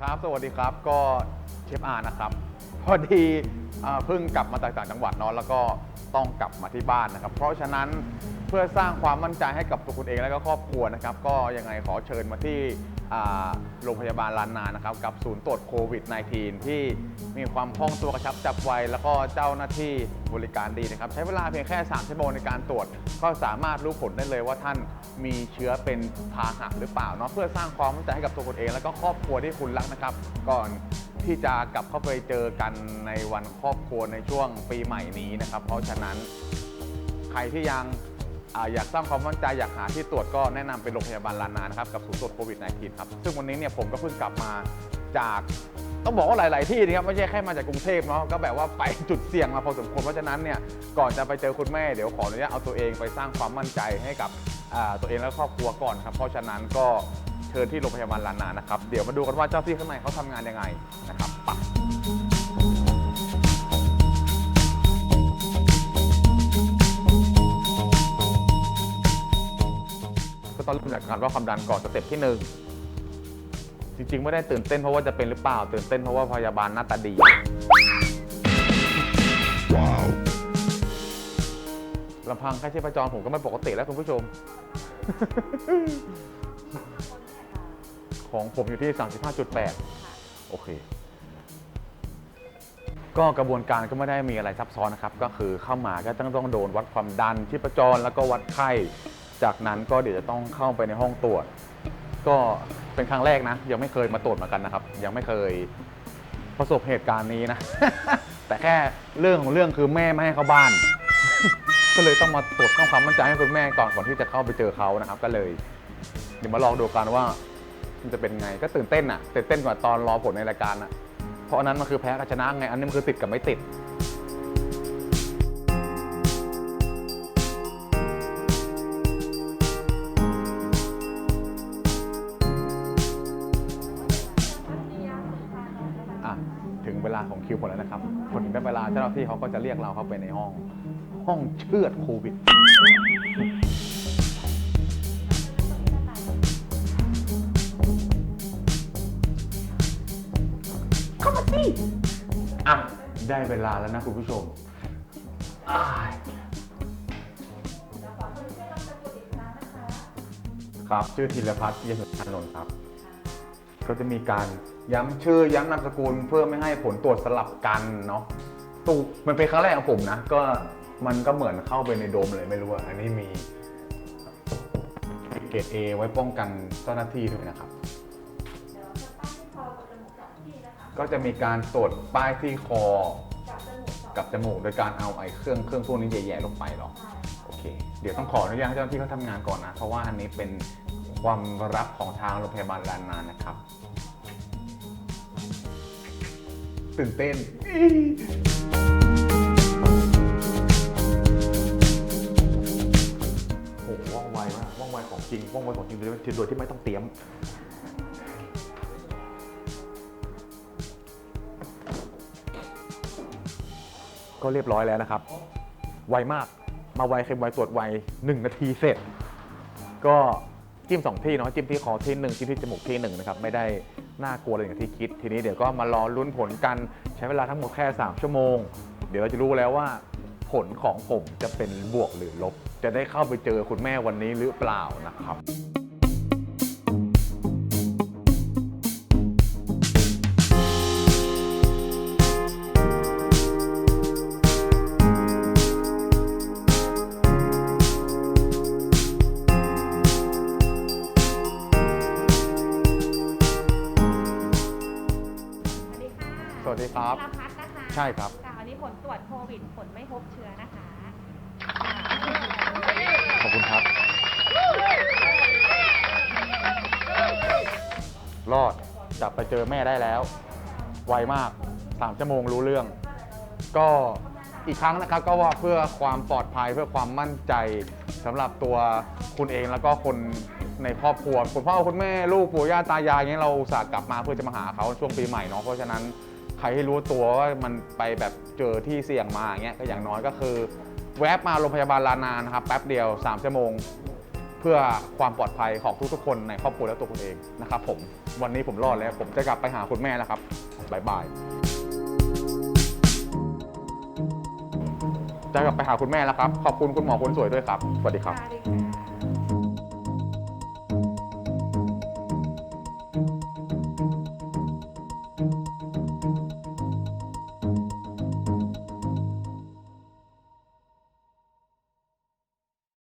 ครับ สวัสดีครับ ก็เชฟอาร์นะครับ พอดีเอ่อเพิ่งกลับมาจากต่างจังหวัดเนาะ แล้วก็ ต้องกลับมาที่บ้านนะครับ เพราะฉะนั้นเพื่อสร้างความมั่นใจให้กับตัวคุณเองและก็ครอบครัวนะครับ ก็ยังไงขอเชิญมาที่โรงพยาบาลลานนานะครับ กับศูนย์ตรวจโควิด -19 ที่มีความคล่องตัวกระชับจับไว แล้วก็เจ้าหน้าที่บริการดีนะครับ ใช้เวลาเพียงแค่ 3 ชั่วโมงในการตรวจ ก็สามารถรู้ผลได้เลยว่าท่านมีเชื้อเป็นพาหะหรือเปล่าเนาะเพื่อสร้างความมั่นใจให้กับตัวคุณเอง แล้วก็ครอบครัวที่คุณรักนะครับ ก่อน ที่จะกลับเข้าไปเจอกันในวันครอบครัวในช่วงปีใหม่นี้นะครับ เพราะฉะนั้นใครที่ยังอาอยากสร้างความมั่นใจอยากหาที่ตรวจก็แนะนำเป็นโรงพยาบาลลานานะครับกับศูนย์ตรวจโควิด -19 ครับ ซึ่งวันนี้เนี่ยผมก็เพิ่งกลับมาจากต้องบอกว่าหลาย ๆ ที่นะครับไม่ใช่แค่มาจากกรุงเทพเนาะก็แบบว่าไปจุดเสี่ยงมาพอสมควรเพราะฉะนั้นเนี่ยก่อนจะไปเจอคุณแม่เดี๋ยวขออนุญาตเอาตัวเองไปสร้างความมั่นใจให้กับตัวเองและครอบครัวก่อนครับเพราะฉะนั้นก็ เชิญที่โรงพยาบาลลานนานะครับ เดี๋ยวมาดูกันว่าเจ้าที่ข้างในเขาทำงานยังไงนะครับไปก็ต้องเริ่มจากการว่าความดันก่อนสเต็ปที่หนึ่งจริงๆ ไม่ได้ตื่นเต้นเพราะว่าจะเป็นหรือเปล่า ตื่นเต้นเพราะว่าพยาบาลหน้าตาดีลำพังแค่ชีพจรผมก็ไม่ปกติแล้วคุณผู้ชม ของผมอยู่ที่ 35.8 โอเค ก็กระบวนการก็ไม่ได้มีอะไรซับซ้อนนะครับ ก็คือเข้ามาก็ต้องต้องโดนวัดความดันชีพจรแล้วก็วัดไข้ จากนั้นก็เดี๋ยวจะต้องเข้าไปในห้องตรวจ ก็เป็นครั้งแรกนะ ยังไม่เคยมาตรวจเหมือนกันนะครับ ยังไม่เคยประสบเหตุการณ์นี้นะ แต่แค่เรื่องของเรื่องคือแม่ไม่ให้เข้าบ้าน ก็เลยต้องมาตรวจข้ความมั่นใจให้คุณแม่ก่อนก่อนที่จะเข้าไปเจอเขานะครับ ก็เลย เดี๋ยวมาลองดูกันว่า มันจะเป็นไงก็ตื่นเต้นอะตื่นเต้นกว่าตอนรอผลในรายการอะเพราะอันนั้นมันคือแพ้กับชนะไงอันนี้มันคือติดกับไม่ติดอะถึงเวลาของคิวผมแล้วนะครับพอถึงได้เวลาเจ้าหน้าที่เขาก็จะเรียกเราเข้าไปในห้อง ห้องเชือดโควิด อะ ได้เวลาแล้วนะคุณผู้ชมอ้ายครับ ชื่อธีรพัฒน์เยสุชานนท์ครับ ก็จะมีการย้ำชื่อย้ำนามสกุลเพื่อไม่ให้ผลตรวจสลับกันเนาะตูมันเป็นครั้งแรกของผมนะ ก็มันก็เหมือนเข้าไปในโดมเลยไม่รู้อะอันนี้มีเกรด A ไว้ป้องกันเจ้าหน้าที่ด้วยนะครับ ก็จะมีการตรวจป้ายที่คอ กับจมูกโดยการเอาไอ้เครื่องเครื่องพวกนี้แย่ๆลงไปหรอโอเค เดี๋ยวต้องขออนุญาตให้เจ้าหน้าที่เขาทำงานก่อนนะ เพราะว่าอันนี้เป็นความรับของทางโรงพยาบาลลานนานะครับ ตื่นเต้น โอ้โหว่องไวมากว่องไวของจริงว่องไวของจริงโดยโดยที่ไม่ต้องเตรียม ก็เรียบร้อยแล้วนะครับ ไวมากมาไวเค็มไวตรวจไว1 นาทีเสร็จ ก็จิ้ม 2 ที่เนาะจิ้มที่คอที่หนึ่งจิ้มที่จมูกที่หนึ่งนะครับไม่ได้น่ากลัวเลยอย่างที่คิด ทีนี้เดี๋ยวก็มารอลุ้นผลกันใช้เวลาทั้งหมดแค่ 3 ชั่วโมง เดี๋ยวเราจะรู้แล้วว่า ผลของผมจะเป็นบวกหรือลบ จะได้เข้าไปเจอคุณแม่วันนี้หรือเปล่านะครับ วัสดีค่ะสวัสดีครับธีรพัฒน์นะคะใช่ครับ ค่ะวันนี้ผลตรวจโควิด ผลไม่พบเชื้อนะคะขอบคุณครับ รอดจับไปเจอแม่ได้แล้ว ไวมาก3ชั่วโมงรู้เรื่อง ก็อีกครั้งนะครับก็ว่าเพื่อความปลอดภัยเพื่อความมั่นใจสำหรับตัวคุณเองแล้วก็คนในครอบครัวคุณพ่อคุณแม่ลูกปู่ย่าตายายอย่างเงี้ยเราอุตส่าห์กลับมาเพื่อจะมาหาเขาช่วงปีใหม่เนาะเพราะฉะนั้น ใครที่รู้ตัวว่ามันไปแบบเจอที่เสี่ยงมาอย่างเงี้ยก็อย่างน้อยก็คือ แวะมาโรงพยาบาลลานานะครับแป๊บเดียว3ชั่วโมง เพื่อความปลอดภัยของทุกๆคนในครอบครัวและตัวคุณเองนะครับผมวันนี้ผมรอดแล้ว ผมจะกลับไปหาคุณแม่แล้วครับบ๊ายบายจะกลับไปหาคุณแม่แล้วครับ ขอบคุณคุณหมอคนสวยด้วยครับ สวัสดีครับ